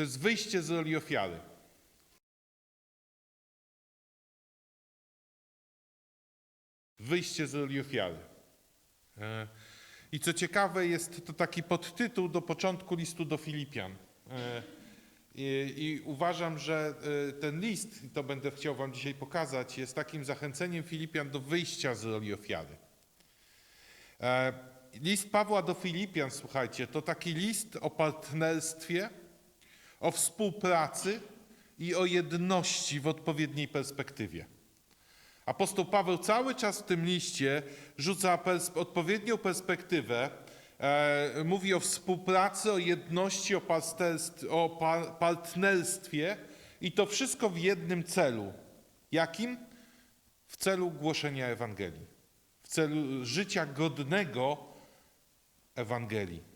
To jest wyjście z roli ofiary. Wyjście z roli ofiary. E, I co ciekawe, jest to taki podtytuł do początku listu do Filipian. E, I, I uważam, że e, ten list, to będę chciał Wam dzisiaj pokazać, jest takim zachęceniem Filipian do wyjścia z roli ofiary. List Pawła do Filipian, słuchajcie, to taki list o partnerstwie, o współpracy i o jedności w odpowiedniej perspektywie. Apostoł Paweł cały czas w tym liście rzuca pers- odpowiednią perspektywę, e, mówi o współpracy, o jedności, o, o par- partnerstwie i to wszystko w jednym celu. Jakim? W celu głoszenia Ewangelii, w celu życia godnego Ewangelii.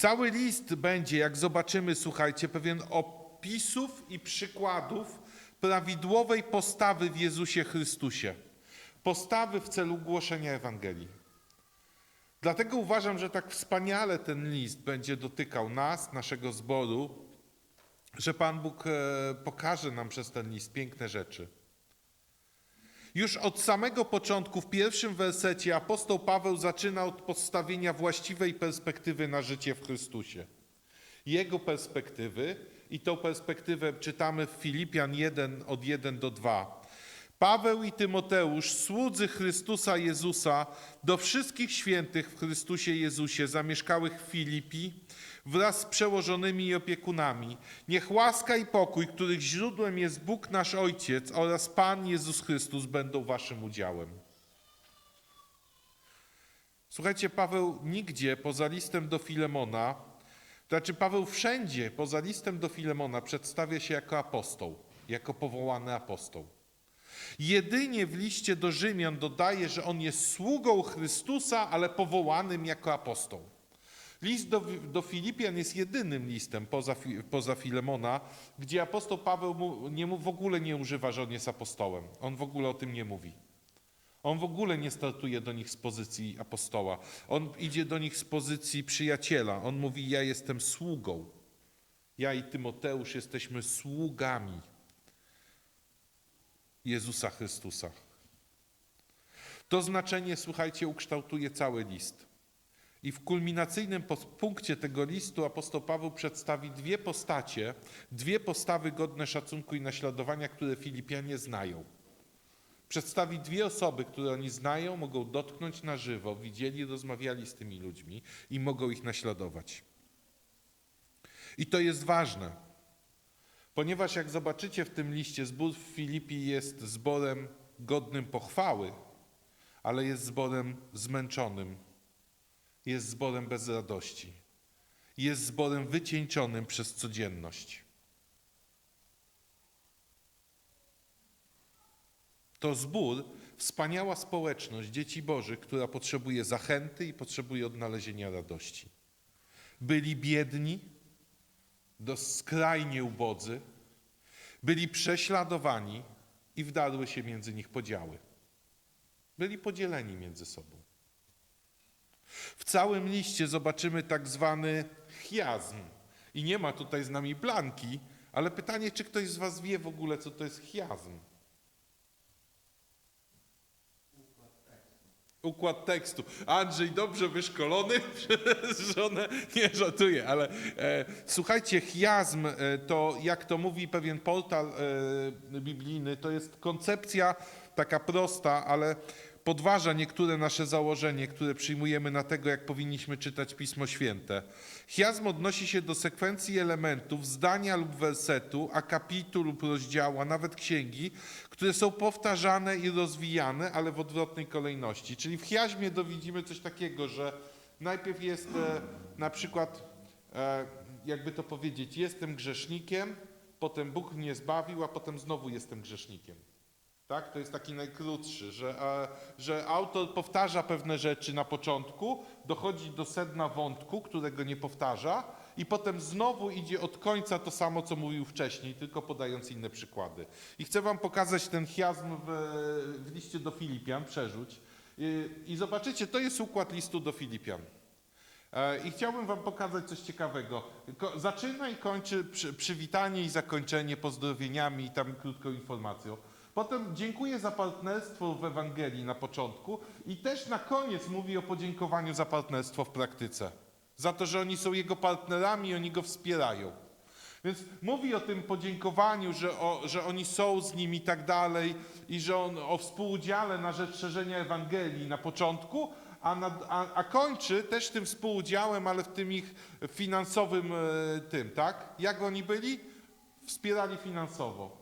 Cały list będzie, jak zobaczymy, słuchajcie, pewien opisów i przykładów prawidłowej postawy w Jezusie Chrystusie. Postawy w celu głoszenia Ewangelii. Dlatego uważam, że tak wspaniale ten list będzie dotykał nas, naszego zboru, że Pan Bóg e, pokaże nam przez ten list piękne rzeczy. Już od samego początku, w pierwszym wersecie, apostoł Paweł zaczyna od postawienia właściwej perspektywy na życie w Chrystusie. Jego perspektywy, i tą perspektywę czytamy w Filipian 1 od 1 do 2. Paweł i Tymoteusz, słudzy Chrystusa Jezusa, do wszystkich świętych w Chrystusie Jezusie, zamieszkałych w Filipi, wraz z przełożonymi i opiekunami. Niech łaska i pokój, których źródłem jest Bóg nasz Ojciec oraz Pan Jezus Chrystus, będą waszym udziałem. Słuchajcie, Paweł nigdzie poza listem do Filemona, to znaczy Paweł wszędzie poza listem do Filemona przedstawia się jako apostoł, jako powołany apostoł. Jedynie w liście do Rzymian dodaje, że on jest sługą Chrystusa, ale powołanym jako apostoł. List do, do Filipian jest jedynym listem poza, poza Filemona, gdzie apostoł Paweł mu, nie, w ogóle nie używa, że on jest apostołem. On w ogóle o tym nie mówi. On w ogóle nie startuje do nich z pozycji apostoła. On idzie do nich z pozycji przyjaciela. On mówi: Ja jestem sługą. Ja i Tymoteusz jesteśmy sługami Jezusa Chrystusa. To znaczenie, słuchajcie, ukształtuje cały list. I w kulminacyjnym punkcie tego listu apostoł Paweł przedstawi dwie postacie, dwie postawy godne szacunku i naśladowania, które Filipianie znają. Przedstawi dwie osoby, które oni znają, mogą dotknąć na żywo, widzieli, rozmawiali z tymi ludźmi i mogą ich naśladować. I to jest ważne, ponieważ jak zobaczycie w tym liście, zbór w Filipi jest zborem godnym pochwały, ale jest zborem zmęczonym, jest zborem bez radości, jest zborem wycieńczonym przez codzienność. To zbór, wspaniała społeczność dzieci Bożych, która potrzebuje zachęty i potrzebuje odnalezienia radości. Byli biedni, do skrajnie ubodzy, byli prześladowani i wdarły się między nich podziały. Byli podzieleni między sobą. W całym liście zobaczymy tak zwany chiazm. I nie ma tutaj z nami blanki, ale pytanie, czy ktoś z Was wie w ogóle, co to jest chiazm? Układ tekstu. Andrzej dobrze wyszkolony przez żonę. Nie żartuję, ale e, słuchajcie, chiazm e, to, jak to mówi pewien portal e, biblijny, to jest koncepcja taka prosta, ale podważa niektóre nasze założenie, które przyjmujemy na tego, jak powinniśmy czytać Pismo Święte. Chiazm odnosi się do sekwencji elementów, zdania lub wersetu, akapitu lub rozdziału, a nawet księgi, które są powtarzane i rozwijane, ale w odwrotnej kolejności. Czyli w chiazmie dowidzimy coś takiego, że najpierw jest e, na przykład, e, jakby to powiedzieć, jestem grzesznikiem, potem Bóg mnie zbawił, a potem znowu jestem grzesznikiem. Tak? To jest taki najkrótszy, że, że autor powtarza pewne rzeczy na początku, dochodzi do sedna wątku, którego nie powtarza, i potem znowu idzie od końca to samo, co mówił wcześniej, tylko podając inne przykłady. I chcę Wam pokazać ten chiazm w, w liście do Filipian, przerzuć. I, I zobaczycie, to jest układ listu do Filipian. E, I chciałbym wam pokazać coś ciekawego. Zaczyna i kończy przy, przywitanie i zakończenie pozdrowieniami i tam krótką informacją. Potem dziękuję za partnerstwo w Ewangelii na początku i też na koniec mówi o podziękowaniu za partnerstwo w praktyce. Za to, że oni są jego partnerami i oni go wspierają. Więc mówi o tym podziękowaniu, że, o, że oni są z nim i tak dalej, i że on o współudziale na rzecz szerzenia Ewangelii na początku, a, na, a, a kończy też tym współudziałem, ale w tym ich finansowym e, tym, tak? Jak oni byli? Wspierali finansowo.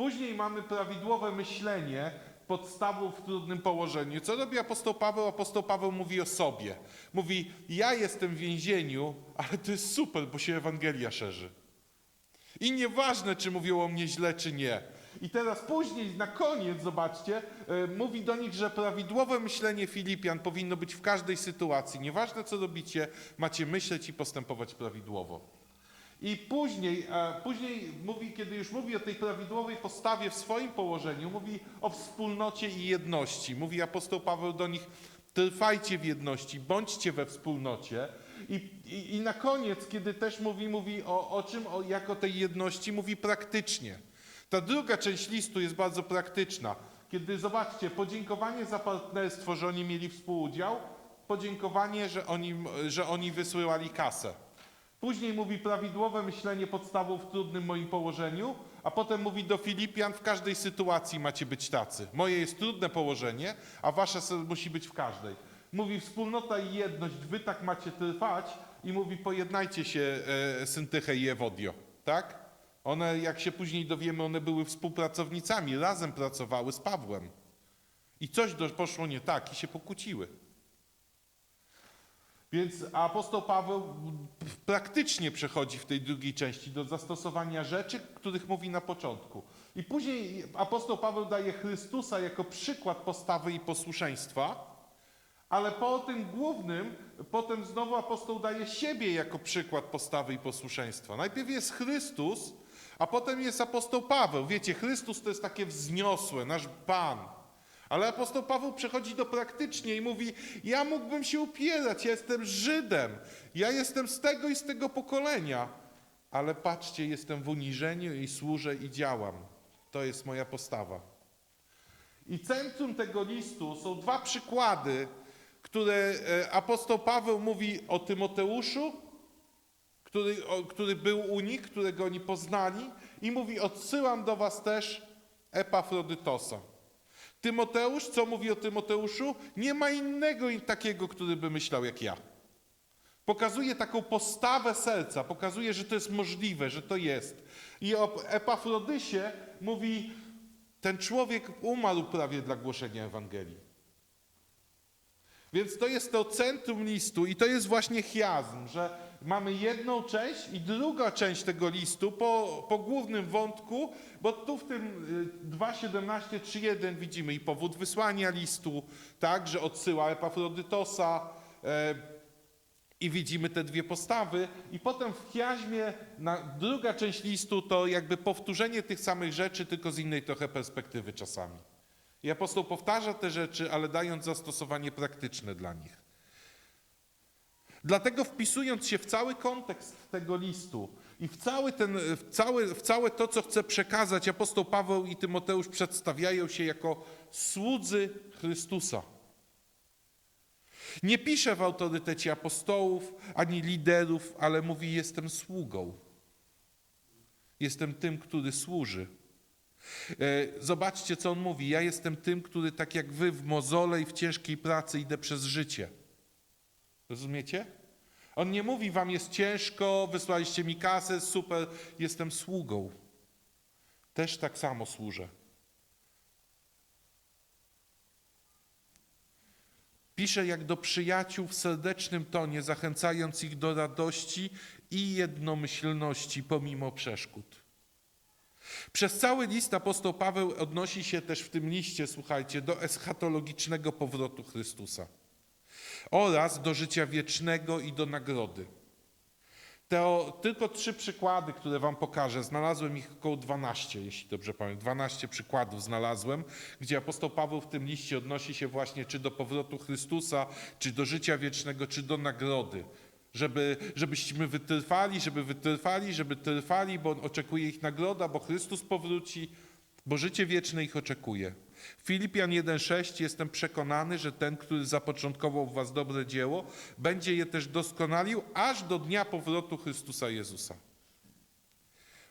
Później mamy prawidłowe myślenie podstawą w trudnym położeniu. Co robi apostoł Paweł? Apostoł Paweł mówi o sobie. Mówi, ja jestem w więzieniu, ale to jest super, bo się Ewangelia szerzy. I nieważne, czy mówią o mnie źle, czy nie. I teraz później, na koniec, zobaczcie, e, mówi do nich, że prawidłowe myślenie Filipian powinno być w każdej sytuacji. Nieważne, co robicie, macie myśleć i postępować prawidłowo. I później, e, później mówi, kiedy już mówi o tej prawidłowej postawie w swoim położeniu, mówi o wspólnocie i jedności. Mówi apostoł Paweł do nich, trwajcie w jedności, bądźcie we wspólnocie. I, i, i na koniec, kiedy też mówi, mówi o, o czym, o, jak o tej jedności, mówi praktycznie. Ta druga część listu jest bardzo praktyczna. Kiedy, zobaczcie, podziękowanie za partnerstwo, że oni mieli współudział, podziękowanie, że oni, że oni wysyłali kasę. Później mówi prawidłowe myślenie podstawą w trudnym moim położeniu, a potem mówi do Filipian, w każdej sytuacji macie być tacy. Moje jest trudne położenie, a wasze musi być w każdej. Mówi wspólnota i jedność, wy tak macie trwać i mówi pojednajcie się e, Syntychę i Ewodio, tak? One, jak się później dowiemy, one były współpracownicami, razem pracowały z Pawłem. I coś do, poszło nie tak i się pokłóciły. Więc apostoł Paweł praktycznie przechodzi w tej drugiej części do zastosowania rzeczy, których mówi na początku. I później apostoł Paweł daje Chrystusa jako przykład postawy i posłuszeństwa, ale po tym głównym, potem znowu apostoł daje siebie jako przykład postawy i posłuszeństwa. Najpierw jest Chrystus, a potem jest apostoł Paweł. Wiecie, Chrystus to jest takie wzniosłe, nasz Pan. Ale apostoł Paweł przechodzi do praktycznie i mówi: Ja mógłbym się upierać, ja jestem Żydem, ja jestem z tego i z tego pokolenia, ale patrzcie, jestem w uniżeniu i służę i działam. To jest moja postawa. I centrum tego listu są dwa przykłady, które e, apostoł Paweł mówi o Tymoteuszu, który, o, który był u nich, którego oni poznali, i mówi: Odsyłam do was też Epafrodytosa. Tymoteusz, co mówi o Tymoteuszu? Nie ma innego takiego, który by myślał jak ja. Pokazuje taką postawę serca, pokazuje, że to jest możliwe, że to jest. I o Epafrodysie mówi, ten człowiek umarł prawie dla głoszenia Ewangelii. Więc to jest to centrum listu i to jest właśnie chiazm, że mamy jedną część i druga część tego listu po, po głównym wątku, bo tu w tym y, 2.17.3.1 widzimy i powód wysłania listu, tak, że odsyła Epafrodytosa, e, i widzimy te dwie postawy, i potem w chiazmie na, druga część listu to jakby powtórzenie tych samych rzeczy, tylko z innej trochę perspektywy czasami. I apostoł powtarza te rzeczy, ale dając zastosowanie praktyczne dla nich. Dlatego wpisując się w cały kontekst tego listu i w, cały ten, w, cały, w całe to, co chce przekazać, apostoł Paweł i Tymoteusz przedstawiają się jako słudzy Chrystusa. Nie pisze w autorytecie apostołów ani liderów, ale mówi: Jestem sługą. Jestem tym, który służy. E, Zobaczcie, co on mówi. Ja jestem tym, który tak jak wy w mozole i w ciężkiej pracy idę przez życie. Rozumiecie? On nie mówi, wam jest ciężko, wysłaliście mi kasę, super, jestem sługą. Też tak samo służę. Pisze jak do przyjaciół w serdecznym tonie, zachęcając ich do radości i jednomyślności pomimo przeszkód. Przez cały list apostoł Paweł odnosi się też w tym liście, słuchajcie, do eschatologicznego powrotu Chrystusa oraz do życia wiecznego i do nagrody. Te tylko trzy przykłady, które wam pokażę, znalazłem ich około 12, jeśli dobrze pamiętam. 12 przykładów znalazłem, gdzie apostoł Paweł w tym liście odnosi się właśnie czy do powrotu Chrystusa, czy do życia wiecznego, czy do nagrody. Żeby, żebyśmy wytrwali, żeby wytrwali, żeby trwali, bo oczekuje ich nagroda, bo Chrystus powróci, bo życie wieczne ich oczekuje. Filipian 1,6 jestem przekonany, że ten, który zapoczątkował w was dobre dzieło, będzie je też doskonalił aż do dnia powrotu Chrystusa Jezusa.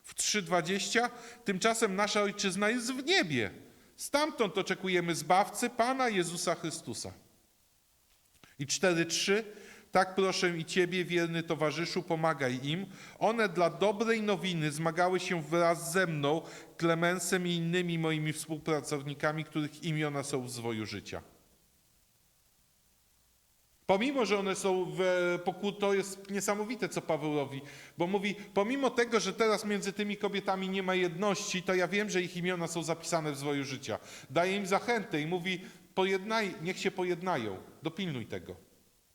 W 3,20 tymczasem nasza ojczyzna jest w niebie. Stamtąd oczekujemy Zbawcy, Pana Jezusa Chrystusa. I 4.3. Tak proszę i Ciebie, wierny towarzyszu, pomagaj im. One dla dobrej nowiny zmagały się wraz ze mną, Klemensem i innymi moimi współpracownikami, których imiona są w zwoju życia. Pomimo, że one są w to jest niesamowite, co Paweł robi, bo mówi, pomimo tego, że teraz między tymi kobietami nie ma jedności, to ja wiem, że ich imiona są zapisane w zwoju życia. Daje im zachętę i mówi, pojednaj, niech się pojednają, dopilnuj tego,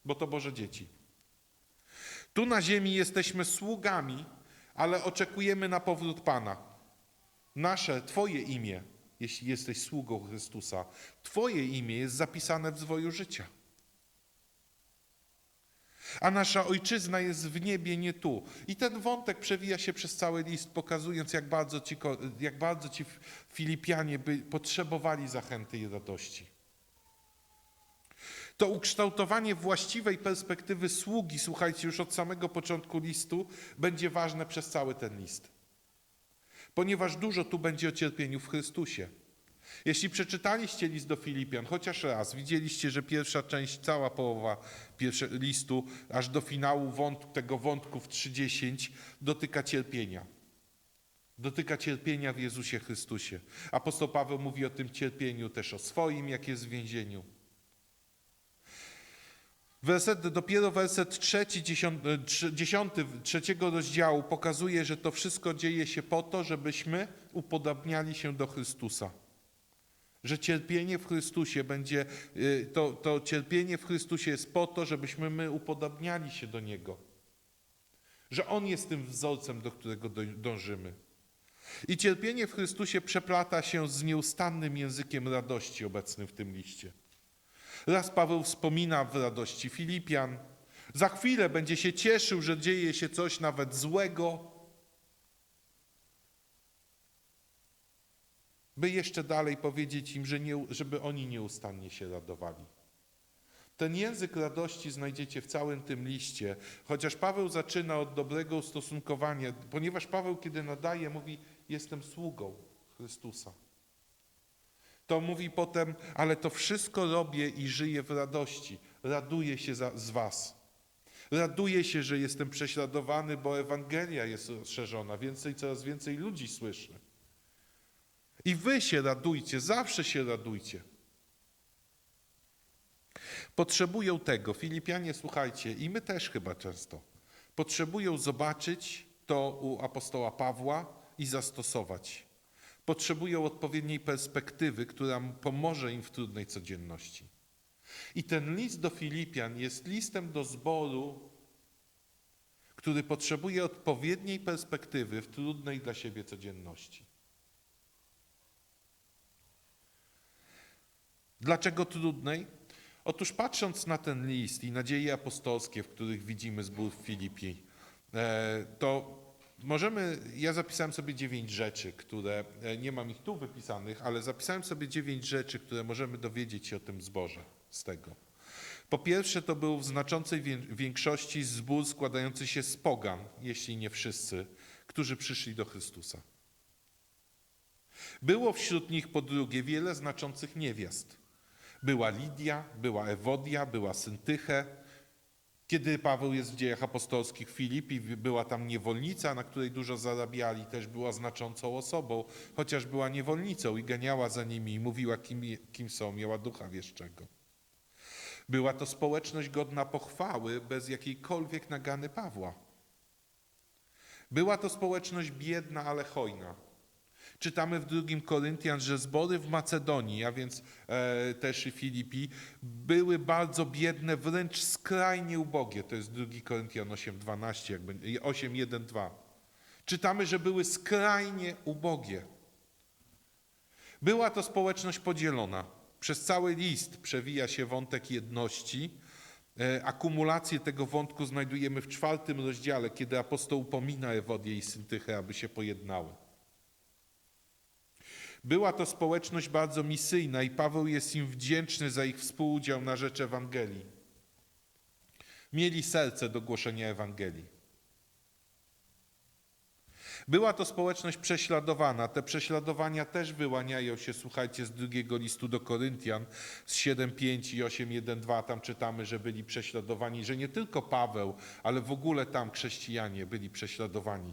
bo to Boże dzieci. Tu na ziemi jesteśmy sługami, ale oczekujemy na powrót Pana. Nasze, Twoje imię, jeśli jesteś sługą Chrystusa, Twoje imię jest zapisane w zwoju życia. A nasza ojczyzna jest w niebie, nie tu. I ten wątek przewija się przez cały list, pokazując, jak bardzo ci, jak bardzo ci Filipianie by potrzebowali zachęty i radości. To ukształtowanie właściwej perspektywy sługi, słuchajcie, już od samego początku listu, będzie ważne przez cały ten list. Ponieważ dużo tu będzie o cierpieniu w Chrystusie. Jeśli przeczytaliście list do Filipian chociaż raz, widzieliście, że pierwsza część, cała połowa listu, aż do finału wątku, tego wątku w 3.10 dotyka cierpienia. Dotyka cierpienia w Jezusie Chrystusie. Apostoł Paweł mówi o tym cierpieniu też o swoim, jak jest w więzieniu. Werset, dopiero werset trzeci, trze- dziesiąty trzeciego rozdziału pokazuje, że to wszystko dzieje się po to, żebyśmy upodabniali się do Chrystusa. Że cierpienie w Chrystusie będzie, y, to, to cierpienie w Chrystusie jest po to, żebyśmy my upodabniali się do Niego. Że On jest tym wzorcem, do którego dążymy. I cierpienie w Chrystusie przeplata się z nieustannym językiem radości obecnym w tym liście. Raz Paweł wspomina w radości Filipian, za chwilę będzie się cieszył, że dzieje się coś nawet złego, by jeszcze dalej powiedzieć im, że nie, żeby oni nieustannie się radowali. Ten język radości znajdziecie w całym tym liście, chociaż Paweł zaczyna od dobrego ustosunkowania, ponieważ Paweł, kiedy nadaje, mówi: Jestem sługą Chrystusa. To mówi potem, ale to wszystko robię i żyję w radości. Raduję się za, z Was. Raduję się, że jestem prześladowany, bo Ewangelia jest rozszerzona. Więcej, coraz więcej ludzi słyszy. I Wy się radujcie, zawsze się radujcie. Potrzebują tego. Filipianie, słuchajcie, i my też chyba często. Potrzebują zobaczyć to u apostoła Pawła i zastosować. Potrzebują odpowiedniej perspektywy, która pomoże im w trudnej codzienności. I ten list do Filipian jest listem do zboru, który potrzebuje odpowiedniej perspektywy w trudnej dla siebie codzienności. Dlaczego trudnej? Otóż patrząc na ten list i nadzieje apostolskie, w których widzimy zbór w Filipii, e, to możemy, ja zapisałem sobie dziewięć rzeczy, które, e, nie mam ich tu wypisanych, ale zapisałem sobie dziewięć rzeczy, które możemy dowiedzieć się o tym zborze z tego. Po pierwsze, to był w znaczącej wię- większości zbór składający się z pogan, jeśli nie wszyscy, którzy przyszli do Chrystusa. Było wśród nich po drugie wiele znaczących niewiast. Była Lidia, była Ewodia, była Syntyche. Kiedy Paweł jest w dziejach apostolskich Filipi, była tam niewolnica, na której dużo zarabiali, też była znaczącą osobą, chociaż była niewolnicą i ganiała za nimi i mówiła, kim, kim są, miała ducha wieszczego. Była to społeczność godna pochwały, bez jakiejkolwiek nagany Pawła. Była to społeczność biedna, ale hojna. Czytamy w drugim Koryntian, że zbory w Macedonii, a więc e, też i Filipi, były bardzo biedne, wręcz skrajnie ubogie. To jest 2 Koryntian 8,12, jak będzie- 8,1,2. Czytamy, że były skrajnie ubogie. Była to społeczność podzielona. Przez cały list przewija się wątek jedności E, Akumulację tego wątku znajdujemy w czwartym rozdziale, kiedy apostoł upomina Ewodię i Syntychę, aby się pojednały. Była to społeczność bardzo misyjna i Paweł jest im wdzięczny za ich współudział na rzecz Ewangelii. Mieli serce do głoszenia Ewangelii. Była to społeczność prześladowana. Te prześladowania też wyłaniają się, słuchajcie, z drugiego listu do Koryntian, z 7.5 i 8.1.2. Tam czytamy, że byli prześladowani, że nie tylko Paweł, ale w ogóle tam chrześcijanie byli prześladowani.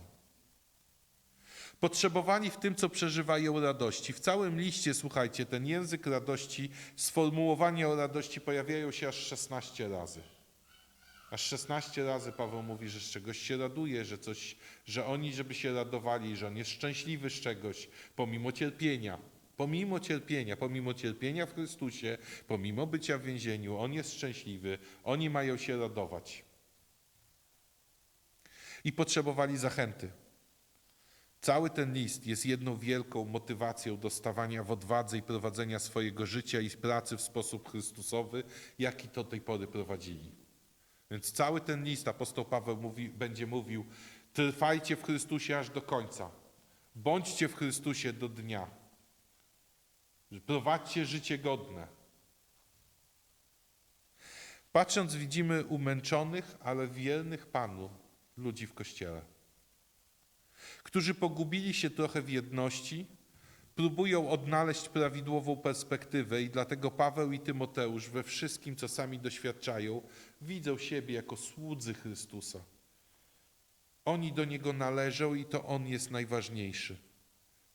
Potrzebowali w tym, co przeżywają radości. W całym liście, słuchajcie, ten język radości, sformułowania o radości pojawiają się aż 16 razy. Aż 16 razy Paweł mówi, że z czegoś się raduje, że, coś, że oni, żeby się radowali, że on jest szczęśliwy z czegoś, pomimo cierpienia. Pomimo cierpienia, pomimo cierpienia w Chrystusie, pomimo bycia w więzieniu, on jest szczęśliwy, oni mają się radować. I potrzebowali zachęty. Cały ten list jest jedną wielką motywacją do stawania w odwadze i prowadzenia swojego życia i pracy w sposób chrystusowy, jaki do tej pory prowadzili. Więc cały ten list apostoł Paweł mówi, będzie mówił: trwajcie w Chrystusie aż do końca. Bądźcie w Chrystusie do dnia. Prowadźcie życie godne. Patrząc, widzimy umęczonych, ale wiernych Panu ludzi w kościele, którzy pogubili się trochę w jedności, próbują odnaleźć prawidłową perspektywę i dlatego Paweł i Tymoteusz we wszystkim, co sami doświadczają, widzą siebie jako słudzy Chrystusa. Oni do Niego należą i to On jest najważniejszy.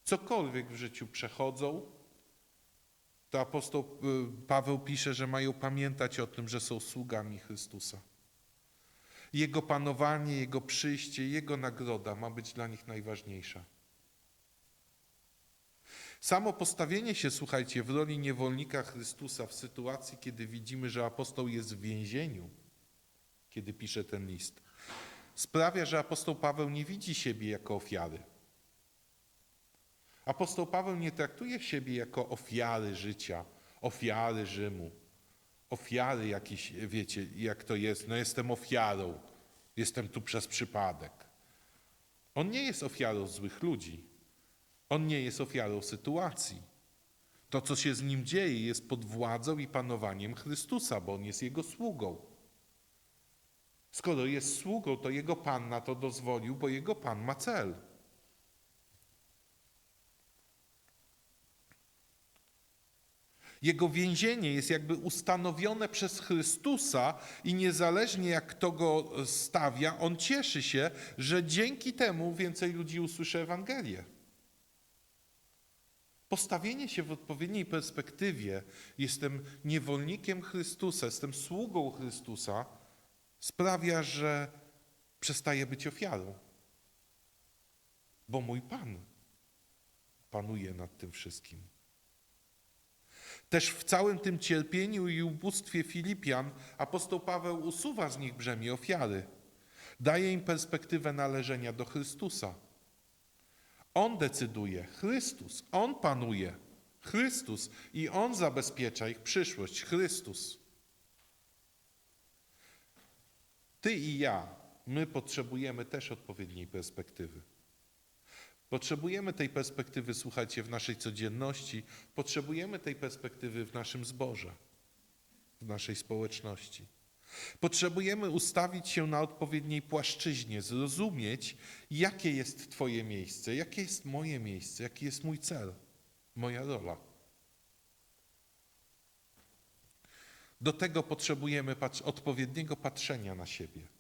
Cokolwiek w życiu przechodzą, to apostoł y, Paweł pisze, że mają pamiętać o tym, że są sługami Chrystusa. Jego panowanie, Jego przyjście, Jego nagroda ma być dla nich najważniejsza. Samo postawienie się, słuchajcie, w roli niewolnika Chrystusa w sytuacji, kiedy widzimy, że apostoł jest w więzieniu, kiedy pisze ten list, sprawia, że apostoł Paweł nie widzi siebie jako ofiary. Apostoł Paweł nie traktuje siebie jako ofiary życia, ofiary Rzymu, ofiary jakieś, wiecie, jak to jest, no jestem ofiarą, jestem tu przez przypadek. On nie jest ofiarą złych ludzi. On nie jest ofiarą sytuacji. To, co się z nim dzieje, jest pod władzą i panowaniem Chrystusa, bo on jest jego sługą. Skoro jest sługą, to jego pan na to dozwolił, bo jego pan ma cel. Jego więzienie jest jakby ustanowione przez Chrystusa i niezależnie jak kto go stawia, on cieszy się, że dzięki temu więcej ludzi usłyszy Ewangelię. Postawienie się w odpowiedniej perspektywie, jestem niewolnikiem Chrystusa, jestem sługą Chrystusa, sprawia, że przestaję być ofiarą. Bo mój Pan panuje nad tym wszystkim. Też w całym tym cierpieniu i ubóstwie Filipian apostoł Paweł usuwa z nich brzemię ofiary. Daje im perspektywę należenia do Chrystusa. On decyduje, Chrystus, On panuje, Chrystus i On zabezpiecza ich przyszłość, Chrystus. Ty i ja, my potrzebujemy też odpowiedniej perspektywy. Potrzebujemy tej perspektywy, słuchajcie, w naszej codzienności, potrzebujemy tej perspektywy w naszym zborze, w naszej społeczności. Potrzebujemy ustawić się na odpowiedniej płaszczyźnie, zrozumieć, jakie jest Twoje miejsce, jakie jest moje miejsce, jaki jest mój cel, moja rola. Do tego potrzebujemy odpowiedniego patrzenia na siebie.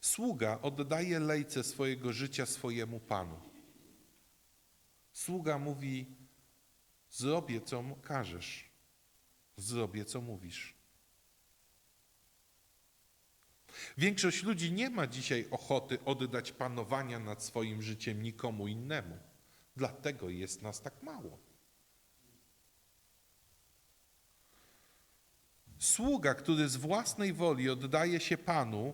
Sługa oddaje lejce swojego życia swojemu Panu. Sługa mówi: Zrobię, co każesz, zrobię, co mówisz. Większość ludzi nie ma dzisiaj ochoty oddać panowania nad swoim życiem nikomu innemu. Dlatego jest nas tak mało. Sługa, który z własnej woli oddaje się Panu,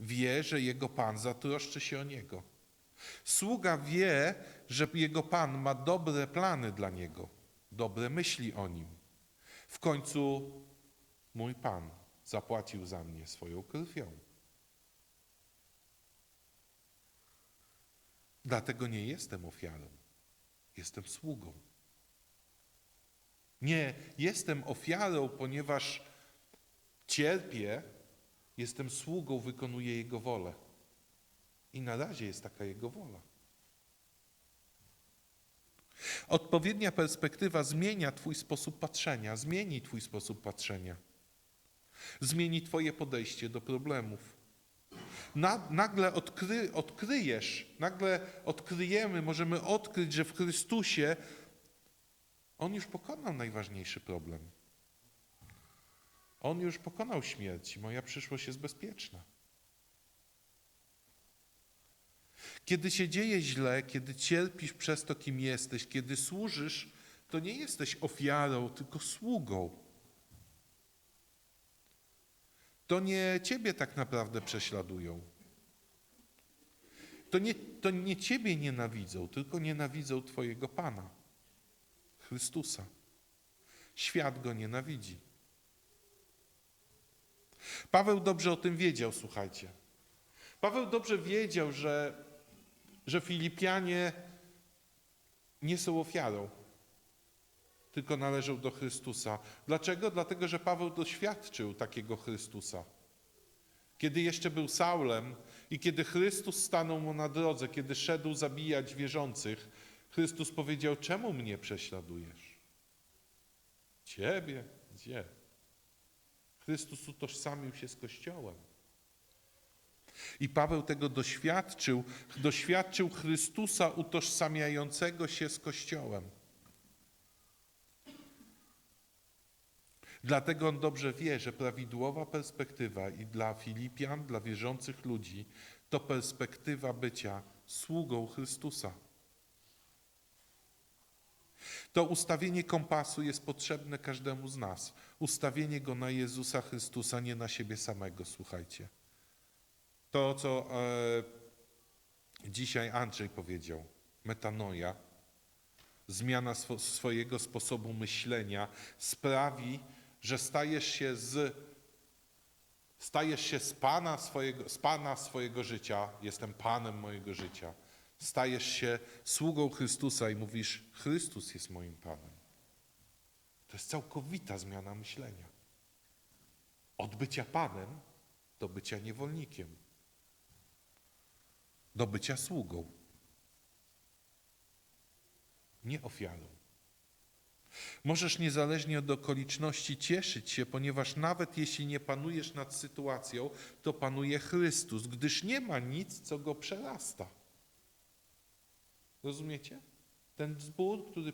wie, że jego Pan zatroszczy się o niego. Sługa wie, że jego Pan ma dobre plany dla niego, dobre myśli o nim. W końcu Mój Pan zapłacił za mnie swoją krwią. Dlatego nie jestem ofiarą, jestem sługą. Nie jestem ofiarą, ponieważ cierpię, jestem sługą, wykonuję Jego wolę. I na razie jest taka Jego wola. Odpowiednia perspektywa zmienia Twój sposób patrzenia, zmieni Twój sposób patrzenia, zmieni Twoje podejście do problemów. Na, nagle odkry, odkryjesz, nagle odkryjemy, możemy odkryć, że w Chrystusie On już pokonał najważniejszy problem. On już pokonał śmierć i moja przyszłość jest bezpieczna. Kiedy się dzieje źle, kiedy cierpisz przez to, kim jesteś, kiedy służysz, to nie jesteś ofiarą, tylko sługą. To nie ciebie tak naprawdę prześladują. To nie, to nie ciebie nienawidzą, tylko nienawidzą Twojego Pana, Chrystusa. Świat go nienawidzi. Paweł dobrze o tym wiedział, słuchajcie. Paweł dobrze wiedział, że, że Filipianie nie są ofiarą, tylko należą do Chrystusa. Dlaczego? Dlatego, że Paweł doświadczył takiego Chrystusa. Kiedy jeszcze był Saulem i kiedy Chrystus stanął mu na drodze, kiedy szedł zabijać wierzących, Chrystus powiedział: Czemu mnie prześladujesz? Ciebie? Gdzie? Chrystus utożsamił się z Kościołem. I Paweł tego doświadczył, doświadczył Chrystusa utożsamiającego się z Kościołem. Dlatego on dobrze wie, że prawidłowa perspektywa i dla Filipian, dla wierzących ludzi, to perspektywa bycia sługą Chrystusa. To ustawienie kompasu jest potrzebne każdemu z nas. Ustawienie go na Jezusa Chrystusa, nie na siebie samego, słuchajcie. To, co e, dzisiaj Andrzej powiedział, metanoja, zmiana swo, swojego sposobu myślenia sprawi, że stajesz się z, stajesz się z Pana swojego, z Pana swojego życia, jestem Panem mojego życia. Stajesz się sługą Chrystusa i mówisz, Chrystus jest moim Panem. To jest całkowita zmiana myślenia. Od bycia Panem do bycia niewolnikiem. Do bycia sługą. Nie ofiarą. Możesz niezależnie od okoliczności cieszyć się, ponieważ nawet jeśli nie panujesz nad sytuacją, to panuje Chrystus, gdyż nie ma nic, co go przerasta. Rozumiecie? Ten zbór, który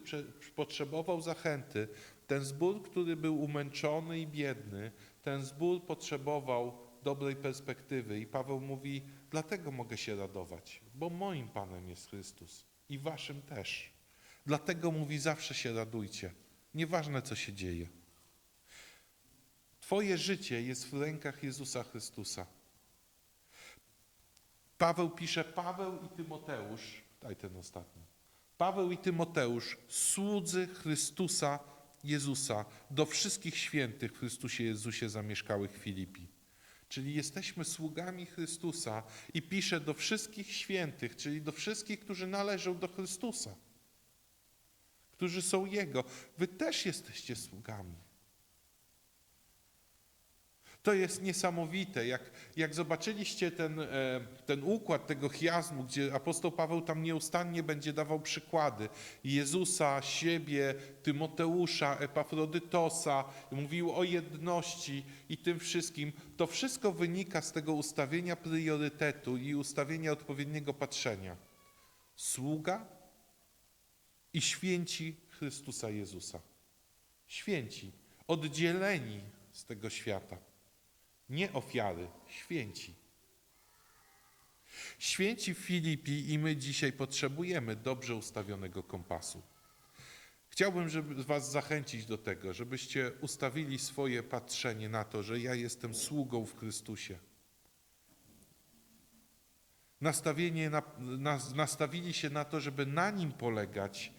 potrzebował zachęty, ten zbór, który był umęczony i biedny, ten zbór potrzebował dobrej perspektywy. I Paweł mówi: Dlatego mogę się radować, bo moim Panem jest Chrystus i waszym też. Dlatego mówi: Zawsze się radujcie, nieważne co się dzieje. Twoje życie jest w rękach Jezusa Chrystusa. Paweł pisze: Paweł i Tymoteusz, daj ten ostatni. Paweł i Tymoteusz, słudzy Chrystusa Jezusa, do wszystkich świętych w Chrystusie Jezusie zamieszkałych w Filipi. Czyli jesteśmy sługami Chrystusa i pisze do wszystkich świętych, czyli do wszystkich, którzy należą do Chrystusa, którzy są Jego. Wy też jesteście sługami. To jest niesamowite. Jak, jak zobaczyliście ten, e, ten układ tego chiasmu, gdzie apostoł Paweł tam nieustannie będzie dawał przykłady Jezusa, siebie, Tymoteusza, Epafrodytosa, mówił o jedności i tym wszystkim, to wszystko wynika z tego ustawienia priorytetu i ustawienia odpowiedniego patrzenia. Sługa i święci Chrystusa Jezusa. Święci, oddzieleni z tego świata. Nie ofiary, święci. Święci Filipi i my dzisiaj potrzebujemy dobrze ustawionego kompasu. Chciałbym, żeby Was zachęcić do tego, żebyście ustawili swoje patrzenie na to, że ja jestem sługą w Chrystusie. Nastawienie na, na, nastawili się na to, żeby na Nim polegać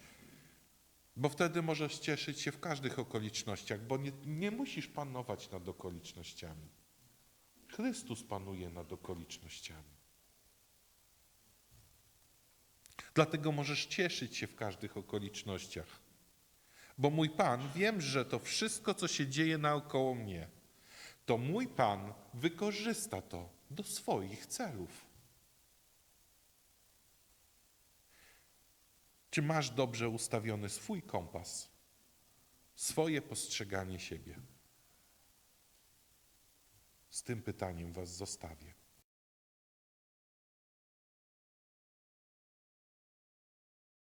Bo wtedy możesz cieszyć się w każdych okolicznościach, bo nie, nie musisz panować nad okolicznościami. Chrystus panuje nad okolicznościami. Dlatego możesz cieszyć się w każdych okolicznościach. Bo mój Pan, wiem, że to wszystko, co się dzieje naokoło mnie, to mój Pan wykorzysta to do swoich celów. Czy masz dobrze ustawiony swój kompas, swoje postrzeganie siebie? Z tym pytaniem Was zostawię.